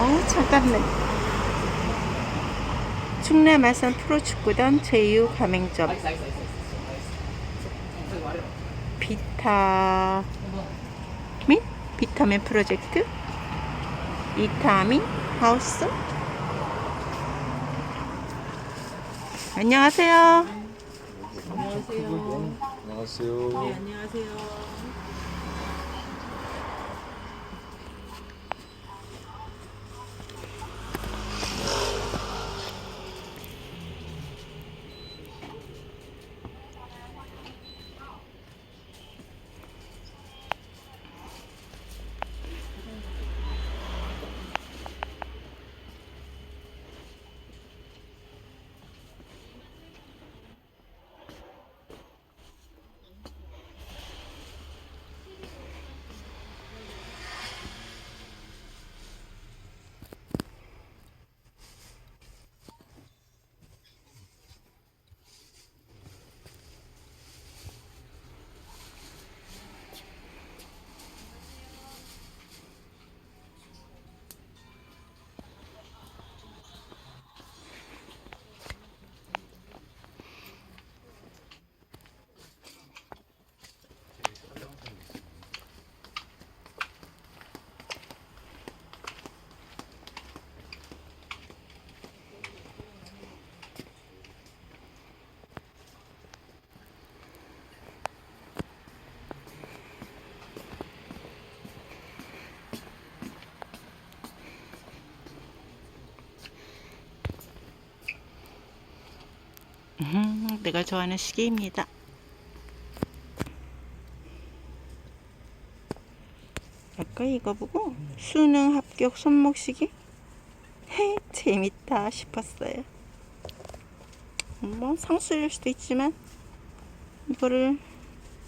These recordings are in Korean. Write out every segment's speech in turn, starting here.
어, 잠깐만. 충남 아산 프로축구단 제휴 가맹점 비타민 비타민 프로젝트 이타민 하우스 안녕하세요. 안녕하세요. 안녕하세요. 네, 안녕하세요. 음, 내가 좋아하는 시계입니다. 아까 이거 보고 수능 합격 손목 시계? 헤, 재밌다 싶었어요. 뭐 상수일 수도 있지만 이거를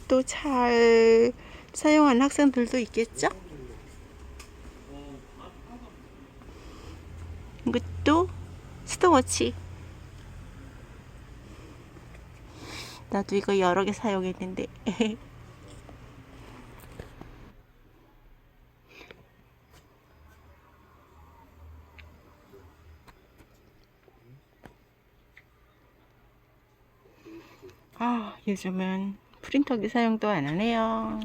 또 잘 사용하는 학생들도 있겠죠? 이것도 스톱워치. 나도 이거 여러 개 사용했는데. 아 요즘은 프린터기 사용도 안 하네요.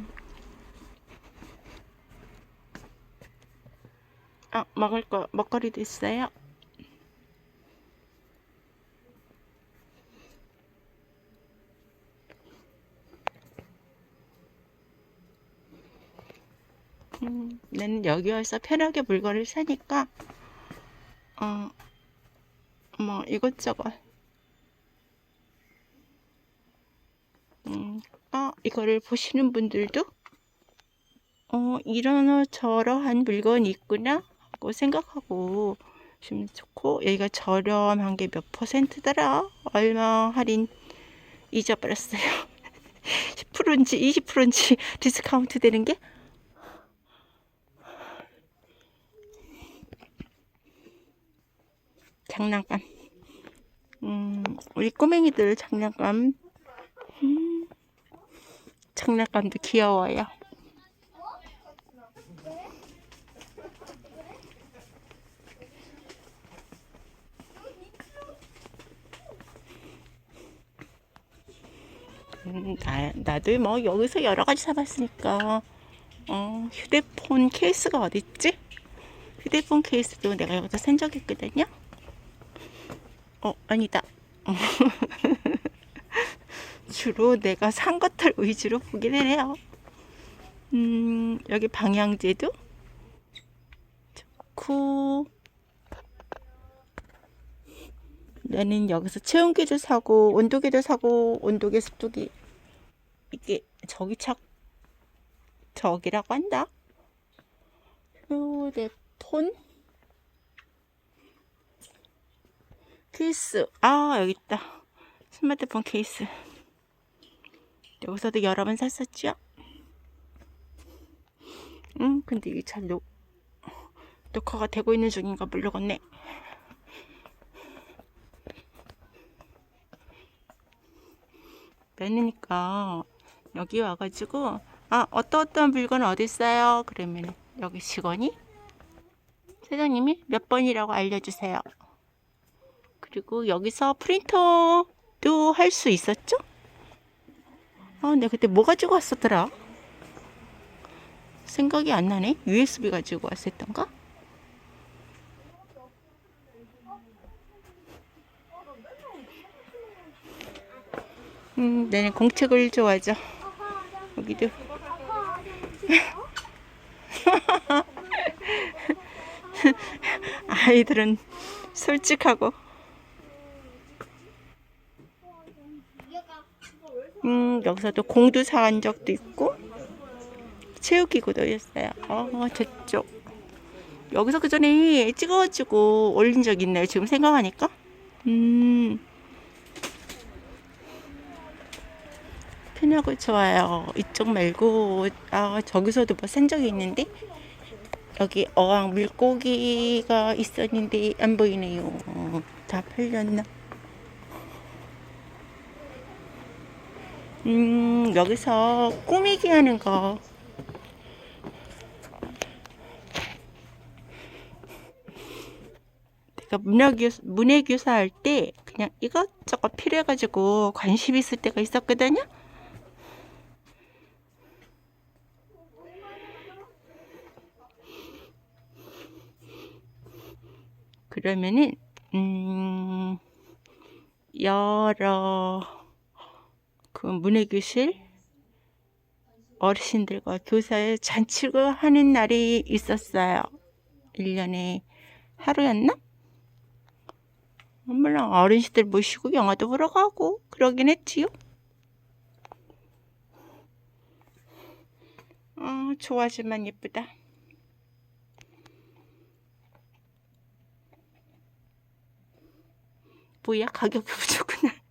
아 먹을 거 먹거리도 있어요 음, 나는 여기 와서 편하게 물건을 사니까 어, 뭐 이것저것. 음, 아, 이거를 보시는 분들도 어, 이런 저러한 물건이 있구나 하고 생각하고 좀 좋고 여기가 저렴한 게 몇 퍼센트더라? 얼마 할인 잊어버렸어요. 10%인지 20%인지 디스카운트 되는 게 장난감. 음, 우리 꼬맹이들 장난감. 음, 장난감도 귀여워요. 음, 나, 나도 뭐 여기서 여러 가지 사봤으니까 어, 휴대폰 케이스가 어딨지? 휴대폰 케이스도 내가 여기서 산적 있거든요. 어, 아니다. 어. 주로 내가 산 것들 위주로 보기는 해요. 음, 여기 방향제도 좋고, 나는 여기서 체온계도 사고, 온도계도 사고, 온도계, 습도계. 이게 저기 착, 저기라고 한다. 휴대폰? 케이스. 아, 여기 있다. 스마트폰 케이스. 여기서도 여러 번 샀었죠? 음, 근데 이게 잘 녹, 녹화가 되고 있는 중인가 모르겠네. 맨이니까 여기 와가지고 아 어떤 어떤 물건 어디 있어요? 그러면 여기 직원이 사장님이 몇 번이라고 알려주세요. 그리고 여기서 프린터도 할 수 있었죠? 아, 근데 그때 뭐 가지고 왔었더라? 생각이 안 나네. USB 가지고 왔었던가? 음, 나는 공책을 좋아하죠. 여기도. 아이들은 솔직하고. 음, 여기서도 공도 사간 적도 있고, 체육기구도 있어요. 어, 저쪽. 여기서 그 전에 찍어가지고 올린 적 있네요. 지금 생각하니까. 음. 편하고 좋아요. 이쪽 말고, 아, 저기서도 뭐 산 적이 있는데, 여기 어항 물고기가 있었는데 안 보이네요. 다 팔렸나? 음, 여기서 꾸미기 하는 거. 내가 문화교사, 문해교사 할 때 그냥 이것저것 필요해가지고 관심 있을 때가 있었거든요. 그러면은 음 여러 그 문해교실 어르신들과 교사의 잔치를 하는 날이 있었어요. 1년에 하루였나? 물론 어르신들 모시고 영화도 보러 가고 그러긴 했지요. 어, 좋아지만 예쁘다. 뭐야 가격이 부족구나.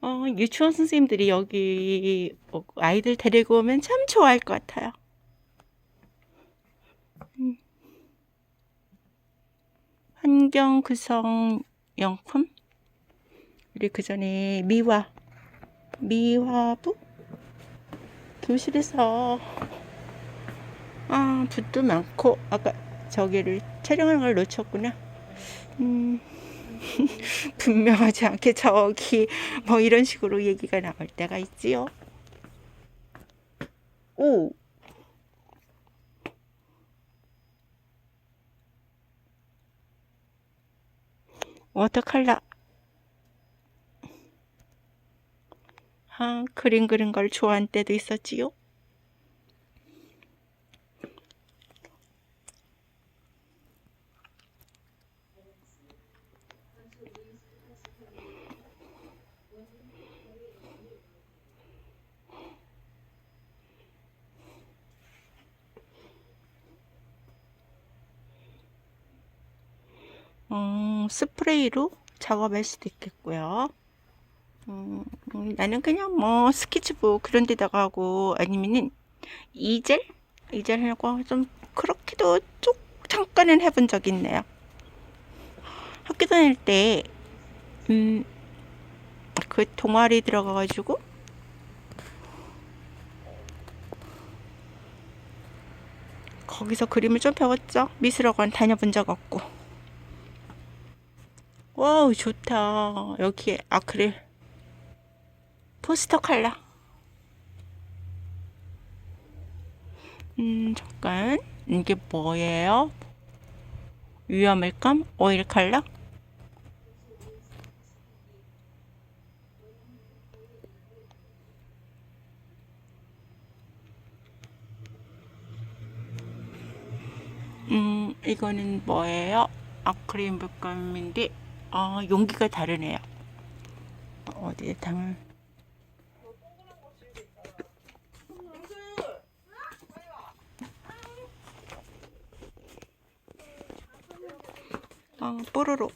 어, 유치원 선생님들이 여기 어, 아이들 데리고 오면 참 좋아할 것 같아요. 음. 환경 구성 용품 우리 그 전에 미화 미화부 교실에서 아, 붓도 많고, 아까 저기를 촬영하는 걸 놓쳤구나. 음, 분명하지 않게 저기, 뭐 이런 식으로 얘기가 나올 때가 있지요. 오! 워터컬러. 아, 그림 그린 걸 좋아한 때도 있었지요. 음, 스프레이로 작업할 수도 있겠고요. 음, 음, 나는 그냥 뭐 스케치북 그런 데다가 하고 아니면은 이젤? 이젤 하고 좀 그렇게도 쭉 잠깐은 해본 적 있네요. 학교 다닐 때, 음, 그 동아리 들어가가지고 거기서 그림을 좀 배웠죠. 미술학원 다녀본 적 없고. 와우 좋다. 여기에 아크릴. 포스터 컬러. 음 잠깐. 이게 뭐예요? 위험을감? 오일 컬러? 음 이거는 뭐예요? 아크릴 물감인데 아, 용기가 다르네요. 어디에 담을? 아, 뽀로로.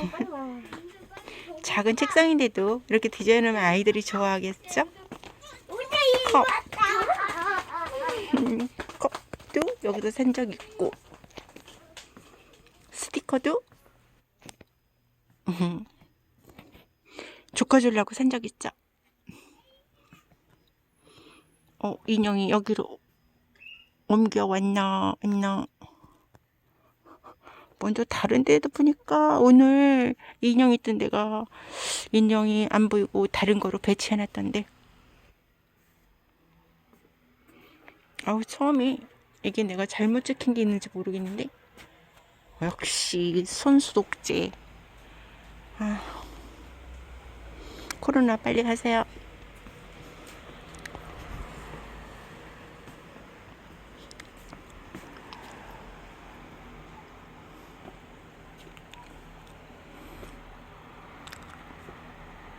작은 책상인데도 이렇게 디자인하면 아이들이 좋아하겠죠? 컵. 음, 컵도 여기도 산적 있고. 스티커도 조카 주려고 산 적 있죠? 어, 인형이 여기로 옮겨왔나, 왔나. 먼저 다른 데도 보니까 오늘 인형 있던 데가 인형이 안 보이고 다른 거로 배치해놨던데. 아우, 처음에 이게 내가 잘못 찍힌 게 있는지 모르겠는데. 역시 손소독제. 아, 코로나 빨리 가세요.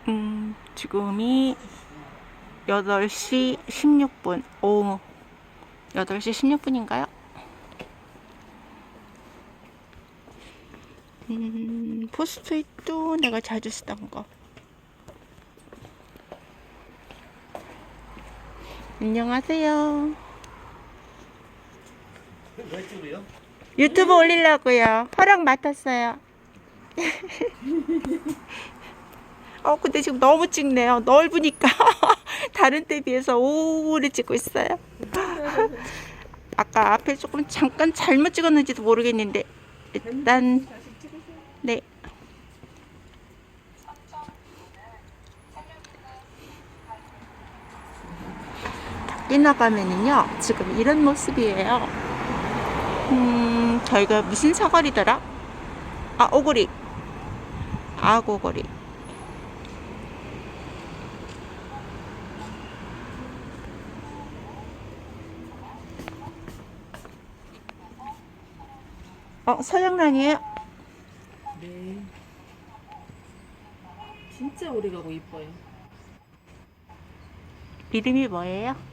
음, 지금이 8시 16분. 오, 8시 16분인가요? 음, 포스트잇도 내가 자주 쓰던 거. 안녕하세요. 왜 찍어요? 유튜브 올리려고요. 허락 맡았어요. 어, 근데 지금 너무 찍네요. 넓으니까. 다른 때 비해서 오래 찍고 있어요. 아까 앞에 조금 잠깐 잘못 찍었는지도 모르겠는데, 일단, 네. 밖에 나가면은요, 지금 이런 모습이에요. 음, 저희가 무슨 사거리더라? 아, 오구리. 아고거리. 어, 서양란이에요? 네. 진짜 오래 가고 이뻐요. 이름이 뭐예요?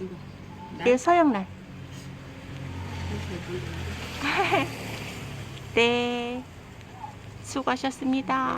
누가? 나? 네, 모르겠는데. 네. 수고하셨습니다.